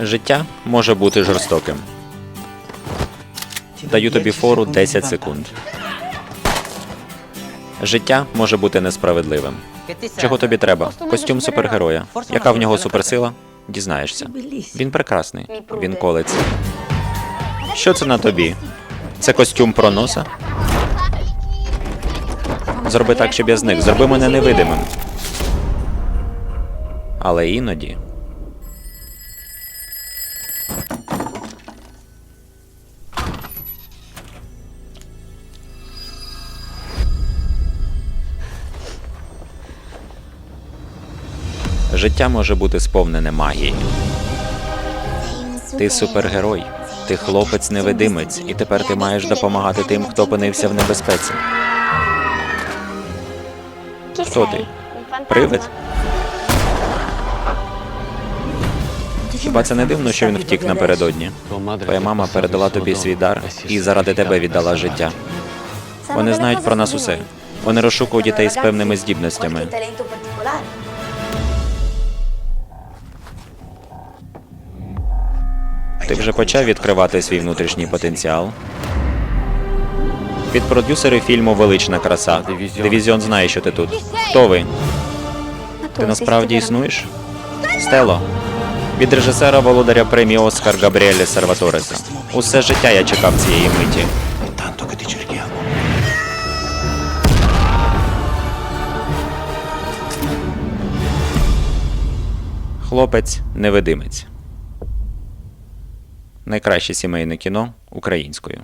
Життя може бути жорстоким. Даю тобі фору 10 секунд. Життя може бути несправедливим. Чого тобі треба? Костюм супергероя. Яка в нього суперсила? Дізнаєшся. Він прекрасний. Він колеться. Що це на тобі? Це костюм проноса? Зроби так, щоб я зник. Зроби мене невидимим. Але іноді. Життя може бути сповнене магією. Ти супергерой, ти хлопець-невидимець, і тепер ти маєш допомагати тим, хто опинився в небезпеці. Хто ти? Привид? Хіба це не дивно, що він втік напередодні? Твоя мама передала тобі свій дар і заради тебе віддала життя. Вони знають про нас усе. Вони розшукують дітей з певними здібностями. Ти вже почав відкривати свій внутрішній потенціал. Від продюсери фільму Велична краса. Дивізіон знає, що ти тут. Хто ви? Ти насправді існуєш? Стело. Від режисера володаря премії Оскар Габріеля Серватореса. Усе життя я чекав цієї миті. Хлопець невидимець. Найкраще сімейне кіно українською.